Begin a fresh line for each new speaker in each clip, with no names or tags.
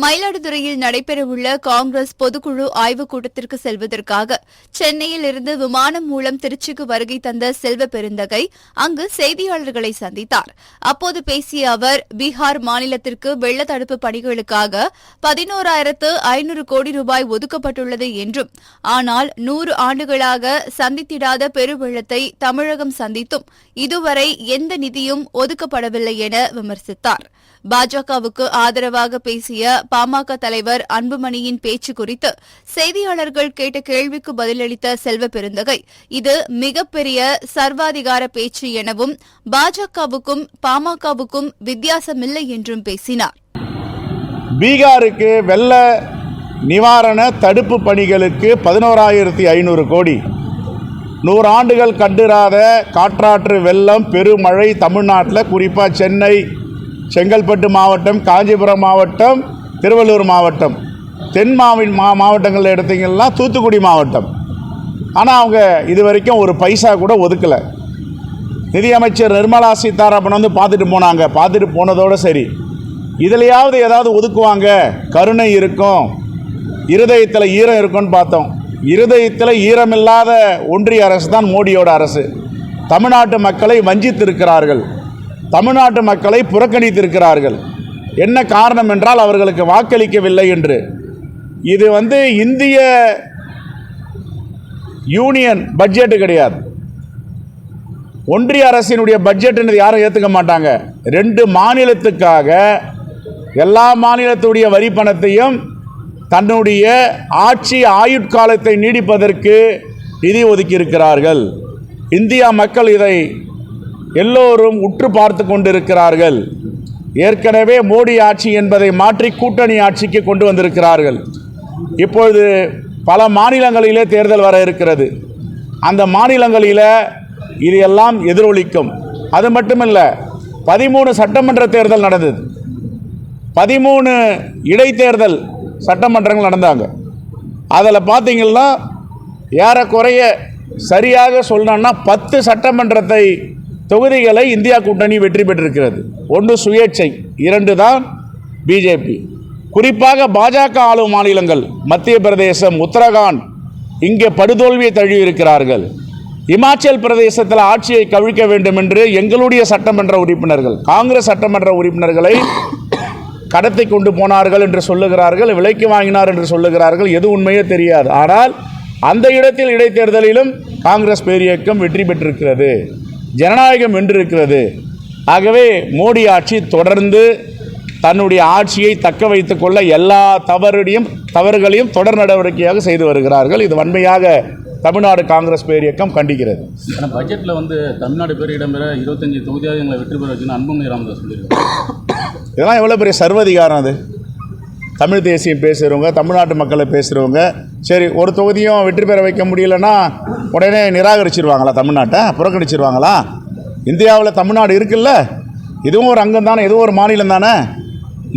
மயிலாடுதுறையில் நடைபெறவுள்ள காங்கிரஸ் பொதுக்குழு ஆய்வுக் கூட்டத்திற்கு செல்வதற்காக சென்னையில் இருந்து விமானம் மூலம் திருச்சிக்கு வருகை தந்த செல்வ பெருந்தகை அங்கு செய்தியாளர்களை சந்தித்தார். அப்போது பேசிய அவர் பீகார் மாநிலத்திற்கு வெள்ள தடுப்பு பணிகளுக்காக பதினோராயிரத்து ஐநூறு கோடி ரூபாய் ஒதுக்கப்பட்டுள்ளது என்றும் ஆனால் நூறு ஆண்டுகளாக சந்தித்திடாத பெருவெள்ளத்தை தமிழகம் சந்தித்தும் இதுவரை எந்த நிதியும் ஒதுக்கப்படவில்லை என விமர்சித்தார். பாஜகவுக்கு ஆதரவாக பேசிய பாமக தலைவர் அன்புமணியின் பேச்சு குறித்து செய்தியாளர்கள் கேட்ட கேள்விக்கு பதிலளித்த செல்வ பெருந்தகை இது மிகப்பெரிய சர்வாதிகார பேச்சு எனவும் பாஜகவுக்கும் பாமகவுக்கும் வித்தியாசமில்லை என்றும் பேசினார்.
பீகாருக்கு வெள்ள நிவாரண தடுப்பு பணிகளுக்கு பதினோராயிரத்தி ஐநூறு கோடி. நூறு ஆண்டுகள் கண்டிராத காற்றாற்று வெள்ளம் பெருமழை தமிழ்நாட்டில் குறிப்பாக சென்னை செங்கல்பட்டு மாவட்டம் காஞ்சிபுரம் மாவட்டம் திருவள்ளூர் மாவட்டம். தென் மாவின் மா மாவட்டங்களில் எடுத்தீங்கன்னா தூத்துக்குடி மாவட்டம். ஆனால் அவங்க இது வரைக்கும் ஒரு பைசா கூட ஒதுக்கலை. நிதியமைச்சர் நிர்மலா சீதாராமன் வந்து பார்த்துட்டு போனாங்க. பார்த்துட்டு போனதோடு சரி. இதுலையாவது ஏதாவது ஒதுக்குவாங்க? கருணை இருக்கும். இருதயத்தில் ஈரம் இருக்கும்னு பார்த்தோம். இருதயத்தில் ஈரமில்லாத ஒன்றிய அரசு தான் மோடியோட அரசு. தமிழ்நாட்டு மக்களை வஞ்சித்திருக்கிறார்கள். தமிழ்நாட்டு மக்களை புறக்கணித்திருக்கிறார்கள். என்ன காரணம் என்றால் அவர்களுக்கு வாக்களிக்கவில்லை என்று. இது வந்து இந்திய யூனியன் பட்ஜெட்டு கிடையாது. ஒன்றிய அரசினுடைய பட்ஜெட்னு யாரும் ஏற்றுக்க மாட்டாங்க. ரெண்டு மாநிலத்துக்காக எல்லா மாநிலத்துடைய வரி பணத்தையும் தன்னுடைய ஆட்சி ஆயுட்காலத்தை நீடிப்பதற்கு நிதி ஒதுக்கியிருக்கிறார்கள். இந்தியா மக்கள் இதை எல்லோரும் உற்று பார்த்து கொண்டிருக்கிறார்கள். ஏற்கனவே மோடி ஆட்சி என்பதை மாற்றி கூட்டணி ஆட்சிக்கு கொண்டு வந்திருக்கிறார்கள். இப்பொழுது பல மாநிலங்களிலே தேர்தல் வர இருக்கிறது. அந்த மாநிலங்களில் இது எல்லாம் எதிரொலிக்கும். அது மட்டுமல்ல பதிமூணு சட்டமன்ற தேர்தல் நடந்தது. பதிமூணு இடைத்தேர்தல் சட்டமன்றங்கள் நடந்தாங்க. அதில் பார்த்தீங்கன்னா ஏறக்குறைய சரியாக சொல்லணும்னா பத்து சட்டமன்றத்தை தொகுதிகளை இந்தியா கூட்டணி வெற்றி பெற்றிருக்கிறது. ஒன்று சுயேட்சை இரண்டு தான் பிஜேபி குறிப்பாக பாஜக ஆளும் மாநிலங்கள் மத்திய பிரதேசம் உத்தரகாண்ட் இங்கே படுதோல்வியை தழுவியிருக்கிறார்கள். இமாச்சல் பிரதேசத்தில் ஆட்சியை கவிழ்க்க வேண்டும் என்று எங்களுடைய சட்டமன்ற உறுப்பினர்கள் காங்கிரஸ் சட்டமன்ற உறுப்பினர்களை கடத்தை கொண்டு போனார்கள் என்று சொல்லுகிறார்கள் விலைக்கு வாங்கினார் என்று சொல்லுகிறார்கள் எது உண்மையோ தெரியாது. ஆனால் அந்த இடத்தில் இடைத்தேர்தலிலும் காங்கிரஸ் பேரியக்கம் வெற்றி பெற்றிருக்கிறது. ஜனநாயகம் வென்றிருக்கிறது ஆகவே மோடி ஆட்சி தொடர்ந்து தன்னுடைய ஆட்சியை தக்க வைத்துக் கொள்ள எல்லா தவறுடையும் தவறுகளையும் தொடர் நடவடிக்கையாக செய்து வருகிறார்கள். இது வன்மையாக தமிழ்நாடு காங்கிரஸ் பேரியக்கம் கண்டிக்கிறது.
ஆனால் பட்ஜெட்டில் வந்து தமிழ்நாடு பேர் இடம்பெற இருபத்தஞ்சி தொகுதியாக எங்களை வெற்றி பெற வச்சுன்னு அன்புமணி ராமதாஸ் சொல்லியிருக்காரு.
இதெல்லாம் எவ்வளோ பெரிய சர்வதிகாரம் அது? தமிழ் தேசியம் பேசுகிறவங்க தமிழ்நாட்டு மக்களை பேசுகிறவங்க சரி ஒரு தொகுதியும் வெற்றி பெற வைக்க முடியலன்னா உடனே நிராகரிச்சிருவாங்களா தமிழ்நாட்டை? புறக்கணிச்சிருவாங்களா? இந்தியாவில் தமிழ்நாடு இருக்குல்ல? இதுவும் ஒரு அங்கம் தானே இதுவும் ஒரு மாநிலம் தானே?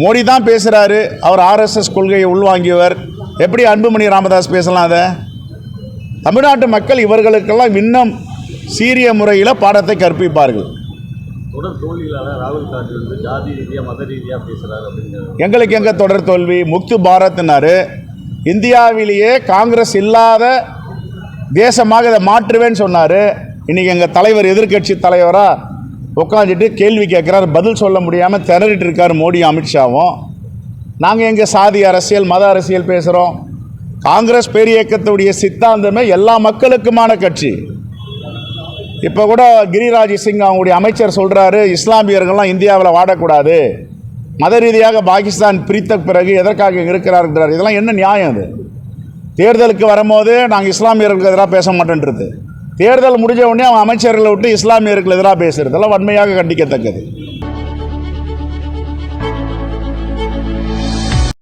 மோடி தான் பேசுகிறாரு அவர் ஆர்எஸ்எஸ் கொள்கையை உள்வாங்கியவர். எப்படி அன்புமணி ராமதாஸ் பேசலாம் அதை? தமிழ்நாட்டு மக்கள் இவர்களுக்கெல்லாம் இன்னும் சீரிய முறையில் பாடத்தை கற்பிப்பார்கள்.
தொடர் தோல்விகளால் ராகுல் காந்தி வந்து ஜாதி ரீதியாக மத ரீதியாக பேசுகிறார் அப்படிங்கிறது
எங்களுக்கு எங்கே தொடர் தோல்வி? முக்து பாரத்னாரு. இந்தியாவிலேயே காங்கிரஸ் இல்லாத தேசமாக இதை மாற்றுவேன்னு சொன்னார். இன்றைக்கி எங்கள் தலைவர் எதிர்க்கட்சி தலைவராக உட்காந்துட்டு கேள்வி கேட்குறாரு. பதில் சொல்ல முடியாமல் திணறிட்டு இருக்கார் மோடி அமித்ஷாவும். நாங்கள் எங்கள் சாதி அரசியல் மத அரசியல் பேசுகிறோம் காங்கிரஸ் பேரியக்கத்துடைய சித்தாந்தமே எல்லா மக்களுக்குமான கட்சி. இப்போ கூட கிரிராஜ் சிங் அவங்களுடைய அமைச்சர் சொல்கிறாரு இஸ்லாமியர்கள்லாம் இந்தியாவில் வாடக்கூடாது. மத ரீதியாக பாகிஸ்தான் பிரித்த பிறகு எதற்காக இங்க இதெல்லாம் என்ன நியாயம் அது? தேர்தலுக்கு வரும்போது நாங்கள் இஸ்லாமியர்களுக்கு எதிராக பேச மாட்டேன்றது. தேர்தல் முடிஞ்ச உடனே அவன் அமைச்சர்களை விட்டு இஸ்லாமியர்களுக்கு எதிராக பேசுகிறதெல்லாம் வன்மையாக கண்டிக்கத்தக்கது.